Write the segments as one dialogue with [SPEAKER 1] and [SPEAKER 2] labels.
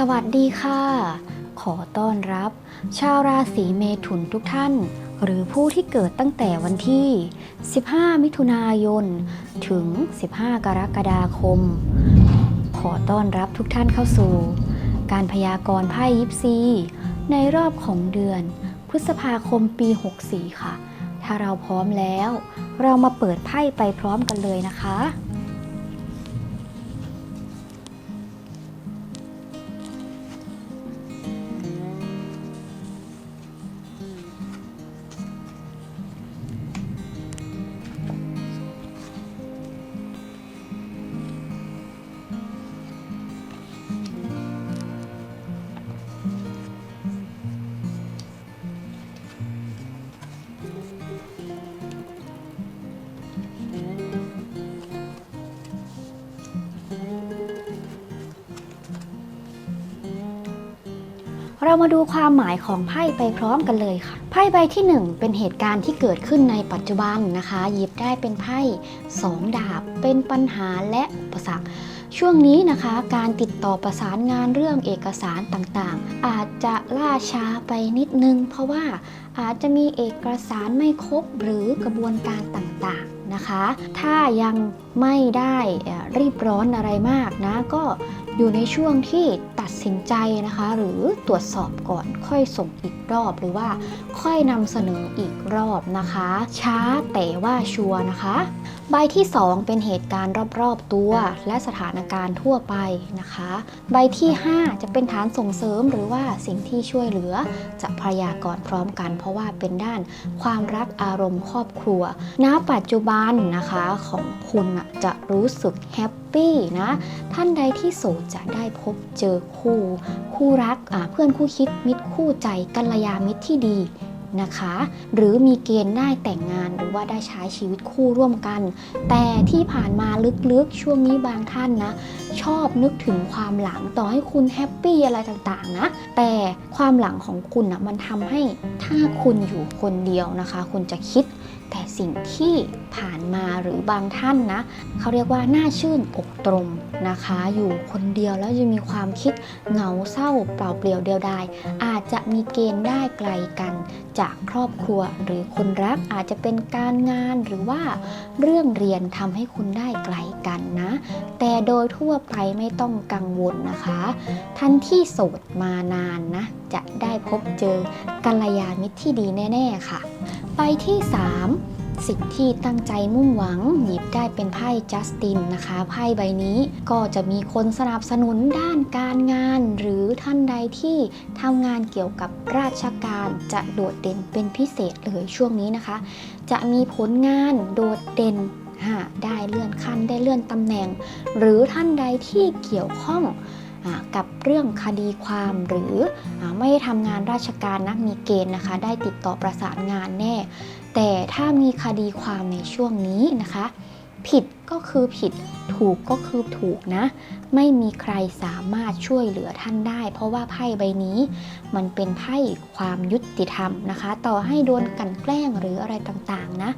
[SPEAKER 1] สวัสดีค่ะ ขอต้อนรับ ชาวราศีเมถุนทุกท่าน หรือผู้ที่เกิดตั้งแต่วันที่ 15 มิถุนายน ถึง 15 กรกฎาคม ขอต้อนรับทุกท่านเข้าสู่ การพยากรณ์ไพ่ยิปซี ในรอบของเดือน พฤษภาคมปี 64 ค่ะ ถ้าเราพร้อมแล้ว เรามาเปิดไพ่ไปพร้อมกันเลยนะคะ เรามาดูความหมายของไพ่ไปพร้อมกันเลยค่ะ ไพ่ใบที่ 1 เป็นเหตุการณ์ที่เกิดขึ้นในปัจจุบันนะคะหยิบได้เป็นไพ่สองดาบ เป็นปัญหาและอุปสรรคช่วงนี้นะคะการติดต่อประสานงานเรื่องเอกสารต่างๆ อาจจะล่าช้าไปนิดนึง เพราะว่าอาจจะมีเอกสารไม่ครบหรือกระบวนการต่างๆนะคะ ถ้ายังไม่ได้รีบร้อนอะไรมากนะก็ อยู่ในช่วงที่ตัดสินใจนะคะ หรือตรวจสอบก่อนค่อยส่งอีกรอบ หรือว่าค่อยนำเสนออีกรอบนะคะ ช้าแต่ว่าชัวร์นะคะ ใบที่ 2 เป็นเหตุการณ์รอบๆตัวและสถานการณ์ทั่วไปนะคะ ใบที่ 5 จะเป็นฐานส่งเสริมหรือว่าสิ่งที่ช่วยเหลือจะพยากรพร้อมกัน เพราะว่าเป็นด้านความรักอารมณ์ครอบครัว ณ ปัจจุบันนะคะของคุณจะรู้สึกแฮปปี้นะ ท่านใดที่โสดจะได้พบเจอคู่ คู่รักเพื่อนคู่คิดมิตรคู่ใจกัลยามิตรที่ดี นะคะ หรือมีเกณฑ์ได้แต่งงานหรือว่าได้ใช้ชีวิตคู่ร่วมกัน แต่ที่ผ่านมาลึกๆช่วงนี้บางท่านนะ ชอบนึกถึงความหลังต่อให้คุณแฮปปี้อะไรต่างๆนะแต่ความหลังของคุณนะมันทำให้ถ้าคุณอยู่คนเดียวนะคะ คุณจะคิด แต่สิ่งที่ผ่านมาหรือบางท่านนะเขาเรียกว่าหน่าชื่นอกตรมนะคะ อยู่คนเดียวแล้วจะมีความคิดเหงาเศร้าเปล่าเปลี่ยวเดียวดายอาจจะมีเกณฑ์ได้ไกลกัน จากครอบครัวหรือคนรักอาจจะเป็นการงานหรือว่าเรื่องเรียนทำให้คุณได้ไกลกันนะ แต่โดยทั่วไปไม่ต้องกังวลนะคะ ท่านที่โสดมานานนะ จะได้พบเจอกัลยาณมิตรที่ดีแน่ ๆ ค่ะ ไปที่ 3 สิ่งที่ตั้งใจมุ่งหวัง หยิบได้เป็นไพ่จัสตินนะคะไพ่ใบนี้ก็จะมีคนสนับสนุนด้านการงาน หรือท่านใดที่ทำงานเกี่ยวกับราชการจะโดดเด่นเป็นพิเศษเลยช่วงนี้นะคะ จะมีผลงานโดดเด่นฮะได้เลื่อนขั้นได้เลื่อนตำแหน่ง หรือท่านใดที่เกี่ยวข้อง กับเรื่องคดีความหรืออไม่ทำงานราชการนะมีเกณฑ์นะคะ ได้ติดต่อประสานงานแน่ แต่ถ้ามีคดีความในช่วงนี้นะคะ ผิดก็คือผิด ถูกก็คือถูกนะ ไม่มีใครสามารถช่วยเหลือท่านได้ เพราะว่าไพ่ใบนี้มันเป็นไพ่ความยุติธรรมนะคะ ต่อให้โดนกันแกล้งหรืออะไรต่างๆนะ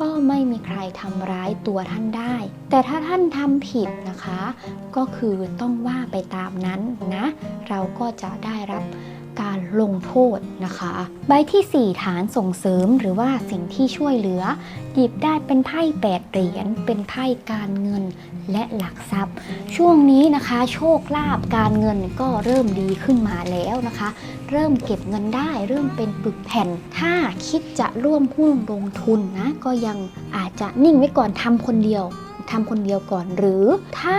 [SPEAKER 1] ก็ไม่มีใครทำร้ายตัวท่านได้ แต่ถ้าท่านทำผิดนะคะ ก็คือต้องว่าไปตามนั้นนะ เราก็จะได้รับ การลงโทษนะคะ ใบทีสี่ 4 ฐานส่งเสริมหรือว่าสิ่งที่ช่วยเหลือ หยิบได้เป็นไพ่แปดเหรียญเป็นไพ่การเงินและหลักทรัพย์ ช่วงนี้นะคะ โชคลาภการเงินก็เริ่มดีขึ้นมาแล้วนะคะ เริ่มเก็บเงินได้เริ่มเป็นปึกแผ่น ถ้าคิดจะร่วมหุ้นลงทุนนะก็ยังอาจจะนิ่งไว้ก่อนทำคนเดียวทำคนเดียวก่อนหรือถ้า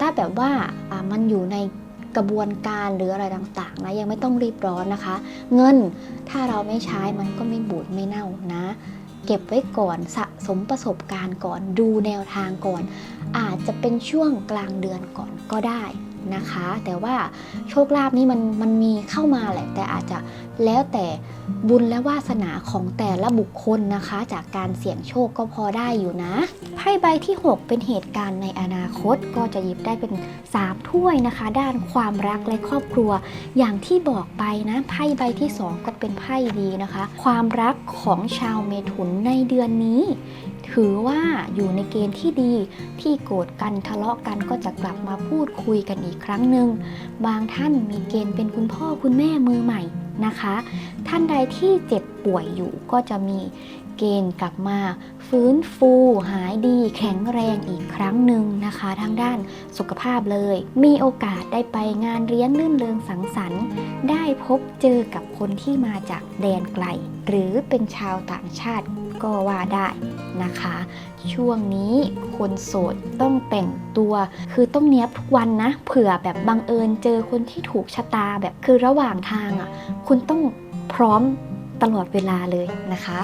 [SPEAKER 1] ถ้าแบบว่ามันอยู่ใน กระบวนการหรืออะไรต่างๆนะยังไม่ต้องรีบร้อนนะคะ เงินถ้าเราไม่ใช้มันก็ไม่บูดไม่เน่านะ เก็บไว้ก่อนสะสมประสบการณ์ก่อนดูแนวทางก่อน อาจจะเป็นช่วงกลางเดือนก่อนก็ได้นะคะ แต่ว่าโชคลาภนี่มันมันมีเข้ามาแหละแต่อาจจะ แล้วแต่บุญและวาสนาของแต่ละบุคคลนะคะ จากการเสี่ยงโชคก็พอได้อยู่นะไพ่ใบที่ 6 เป็นเหตุการณ์ในอนาคตก็จะหยิบได้เป็น3ถ้วยนะคะ ด้านความรักและครอบครัว อย่างที่บอกไปนะไพ่ใบที่ 2 ก็เป็นไพ่ดีนะคะ ความรักของชาวเมถุนในเดือนนี้ถถือว่าอยู่ในเกณฑ์ที่ดีที่โกรธกันทะเลาะกันก็จะกลับมาพูดคุยกันอีกครั้งหนึ่งบางท่านมีเกณฑ์เป็นคุณพ่อคุณแม่มือใหม่ นะคะ ท่านใดที่เจ็บป่วยอยู่ก็จะมีเกณฑ์กลับมาฟื้นฟูหายดีแข็งแรงอีกครั้งหนึ่งนะคะ ทางด้านสุขภาพเลย มีโอกาสได้ไปงานเลี้ยงลื่นเริงสังสรรค์ ได้พบเจอกับคนที่มาจากแดนไกล หรือเป็นชาวต่างชาติ ก็ว่าได้นะคะ ช่วงนี้คนโสดต้องแต่งตัว คือต้องเนี้ยบทุกวันนะ เผื่อแบบบังเอิญเจอคนที่ถูกชะตาแบบคือระหว่างทางอะคุณต้องพร้อมตลอดเวลาเลยนะคะ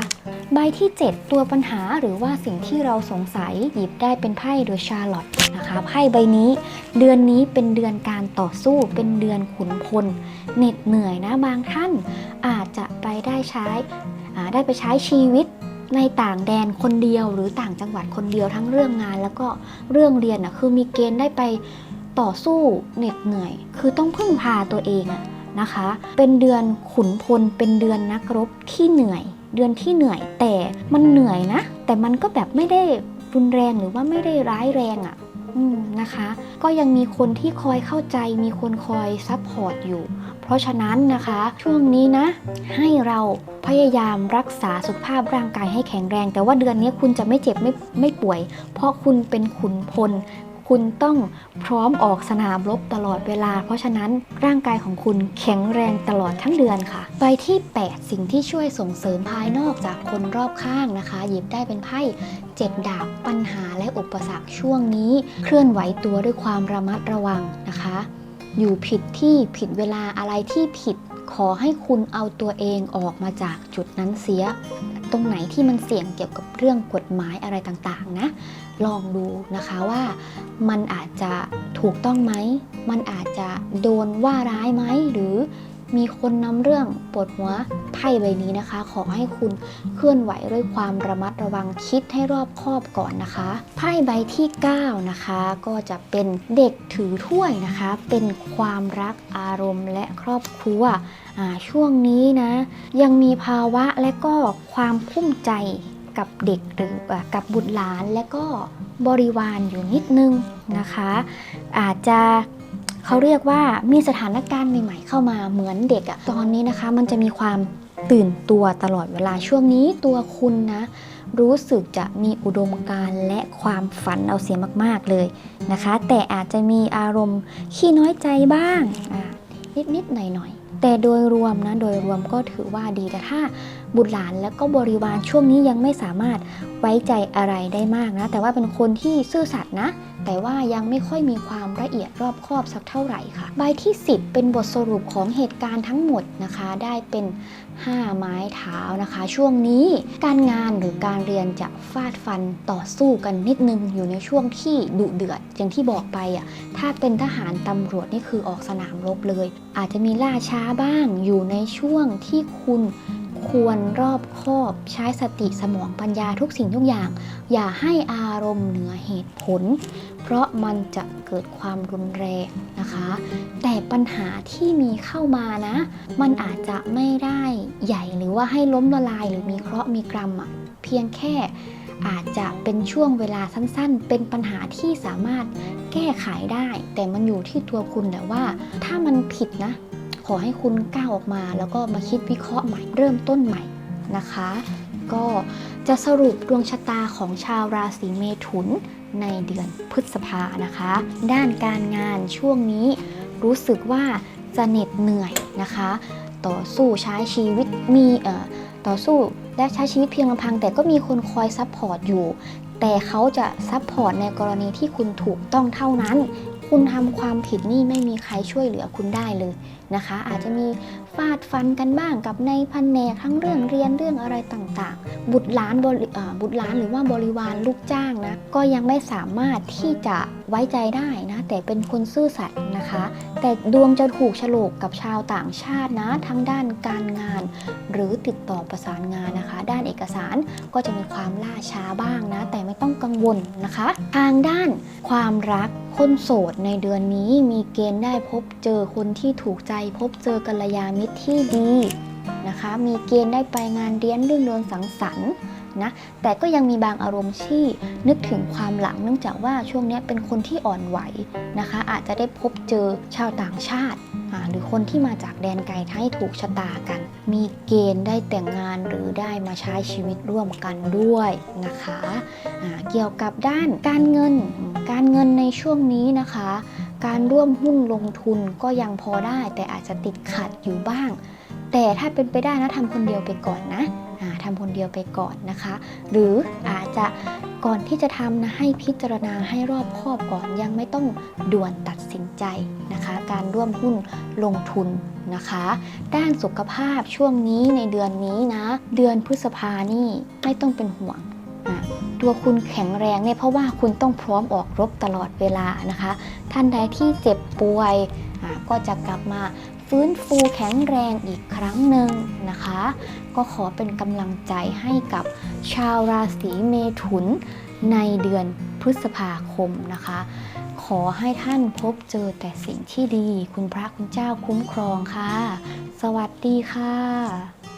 [SPEAKER 1] ใบที่ 7 ตัวปัญหาหรือว่าสิ่งที่เราสงสัยหยิบได้เป็นไพ่โดยชาร์ลอตนะคะไพ่ใบนี้ เดือนนี้เป็นเดือนการต่อสู้เป็นเดือนขุนพลเหน็ดเหนื่อยนะบางท่านอาจจะไปได้ใช้ได้ไปใช้ชีวิต ในต่างแดนคนเดียวหรือต่างจังหวัดคนเดียวทั้งเรื่องงาน แล้วก็เรื่องเรียนอะคือมีเกณฑ์ได้ไปต่อสู้เหน็ดเหนื่อย คือต้องพึ่งพาตัวเองอะนะคะ เป็นเดือนขุนพลเป็นเดือนนักรบที่เหนื่อย เดือนที่เหนื่อยแต่มันเหนื่อยนะ แต่มันก็แบบไม่ได้รุนแรงหรือว่าไม่ได้ร้ายแรงอะ่ะ อืมนะคะ ก็ยังมีคนที่คอยเข้าใจมีคนคอยซัพพอร์ตอยู่ เพราะฉะนั้นนะคะ ช่วงนี้นะ ให้เราพยายามรักษาสุขภาพร่างกายให้แข็งแรง แต่ว่าเดือนนี้คุณจะไม่เจ็บไม่ไม่ป่วย เพราะคุณเป็นขุนพล คุณต้องพร้อมออกสนามรบตลอดเวลา เพราะฉะนั้นร่างกายของคุณแข็งแรงตลอดทั้งเดือนค่ะ ใบที่ 8 สิ่งที่ช่วยส่งเสริมภายนอกจากคนรอบข้างนะคะ หยิบได้เป็นไพ่เจ็ดดาบปัญหาและอุปสรรคช่วงนี้ เคลื่อนไหวตัวด้วยความระมัดระวังนะคะ อยู่ผิดที่ผิดเวลาอะไรที่ผิดขอให้คุณเอาตัวเองออกมาจากจุดนั้นเสีย ตรงไหนที่มันเสี่ยงเกี่ยวกับเรื่องกฎหมายอะไรต่างๆ นะ ลองดูนะคะว่ามันอาจจะถูกต้องไหม มันอาจจะโดนว่าร้ายไหม หรือมีคนนำเรื่องปวดหัวไพ่ใบนี้นะคะ ขอให้คุณเคลื่อนไหวด้วยความระมัดระวังคิดให้รอบคอบก่อนนะคะไพ่ใบที่ 9 นะคะ ก็จะเป็นเด็กถือถ้วยนะคะ เป็นความรักอารมณ์และครอบครัวช่วงนี้นะ ยังมีภาวะและก็ความภูมิใจ กับเด็กหรือกับบุตรหลานและก็บริวารอยู่นิดนึงนะคะ อาจจะเขาเรียกว่ามีสถานการณ์ใหม่ๆเข้ามาเหมือนเด็กอะตอนนี้นะคะมันจะมีความตื่นตัวตลอดเวลาช่วงนี้ตัวคุณนะรู้สึกจะมีอุดมการณ์และความฝันเอาเสียมากๆเลยนะคะ แต่อาจจะมีอารมณ์ขี้น้อยใจบ้างนิดๆหน่อยๆแต่โดยรวมนะโดยรวมก็ถือว่าดีแต่ถ้า บุตรหลานและก็บริวารช่วงนี้ยังไม่สามารถไว้ใจอะไรได้มากนะ แต่ว่าเป็นคนที่ซื่อสัตย์นะ แต่ว่ายังไม่ค่อยมีความละเอียดรอบคอบสักเท่าไหร่ค่ะ ใบที่ 10 เป็นบทสรุปของเหตุการณ์ทั้งหมดนะคะ ได้เป็น 5 ไม้เท้านะคะ ช่วงนี้การงานหรือการเรียนจะฟาดฟันต่อสู้กันนิดนึงอยู่ในช่วงที่ดุเดือด อย่างที่บอกไปอะถ้าเป็นทหารตำรวจนี่คือออกสนามรบเลย อาจจะมีล่าช้าบ้างอยู่ในช่วงที่คุณควรรอบคอบใช้สติสมองปัญญาทุกสิ่งทุกอย่าง อย่าให้อารมณ์เหนือเหตุผล เพราะมันจะเกิดความรุนแรงนะคะ แต่ปัญหาที่มีเข้ามานะ มันอาจจะไม่ได้ใหญ่หรือว่าให้ล้มละลายหรือมีเคราะห์มีกรรมอะเพียงแค่อาจจะเป็นช่วงเวลาสั้นๆ เป็นปัญหาที่สามารถแก้ไขได้ แต่มันอยู่ที่ตัวคุณแต่ว่า ถ้ามันผิดนะ ขอให้คุณก้าวออกมา แล้วก็มาคิดวิเคราะห์ใหม่เริ่มต้นใหม่นะคะ ก็จะสรุปดวงชะตาของชาวราศีเมถุนในเดือนพฤษภานะคะ ด้านการงานช่วงนี้รู้สึกว่าจะเหน็ดเหนื่อยนะคะ ต่อสู้ใช้ชีวิตมีเอ่อต่อสู้และใช้ชีวิตเพียงลำพัง แต่ก็มีคนคอยซัพพอร์ตอยู่ แต่เขาจะซัพพอร์ตในกรณีที่คุณถูกต้องเท่านั้น คุณทำความผิดนี่ไม่มีใครช่วยเหลือคุณได้เลยนะคะ อาจจะมีฟาดฟันกันบ้างกับในพันแนกทั้งเรื่องเรียนเรื่องอะไรต่างๆ บุตรหลานบริบุตรหลานหรือว่าบริวารลูกจ้างนะ ก็ยังไม่สามารถที่จะไว้ใจได้นะ แต่เป็นคนซื่อสัตย์นะคะ แต่ดวงจะถูกฉลกกับชาวต่างชาตินะ ทั้งด้านการงาน หรือติดต่อประสานงานนะคะ ด้านเอกสารก็จะมีความล่าช้าบ้างนะ แต่ไม่ต้องกังวลนะคะ ทางด้านความรัก คนโสดในเดือนนี้มีเกณฑ์ได้พบเจอคนที่ถูกใจ พบเจอกัลยาณมิตรที่ดีนะคะ มีเกณฑ์ได้ไปงานเลี้ยงเรื่องเรืองสังสรรค์นะแต่ก็ยังมีบางอารมณ์ที่นึกถึงความหลังเนื่องจากว่าช่วงนี้เป็นคนที่อ่อนไหวนะคะ อาจจะได้พบเจอชาวต่างชาติ หรือคนที่มาจากแดนไกลให้ถูกชะตากัน มีเกณฑ์ได้แต่งงานหรือได้มาใช้ชีวิตร่วมกันด้วยนะคะเกี่ยวกับด้านการเงิน การเงินในช่วงนี้นะคะ การร่วมหุ้นลงทุนก็ยังพอได้แต่อาจจะติดขัดอยู่บ้าง แต่ถ้าเป็นไปได้นะทำคนเดียวไปก่อนนะทำคนเดียวไปก่อนนะคะ หรืออาจจะ ก่อนที่จะทำนะให้พิจารณาให้รอบคอบก่อนยังไม่ต้องด่วนตัดสินใจนะคะ การร่วมหุ้นลงทุนนะคะ ด้านสุขภาพช่วงนี้ในเดือนนี้นะ เดือนพฤษภานี่ไม่ต้องเป็นห่วงอะตัวคุณแข็งแรงเนี่ยเพราะว่าคุณต้องพร้อมออกรบตลอดเวลานะคะ ท่านใดที่เจ็บป่วยก็จะกลับมา ฟื้นฟูแข็งแรงอีกครั้งหนึ่งนะคะ ก็ขอเป็นกำลังใจให้กับชาวราศีเมถุนในเดือนพฤษภาคมนะคะ ขอให้ท่านพบเจอแต่สิ่งที่ดี คุณพระคุณเจ้าคุ้มครองค่ะ สวัสดีค่ะ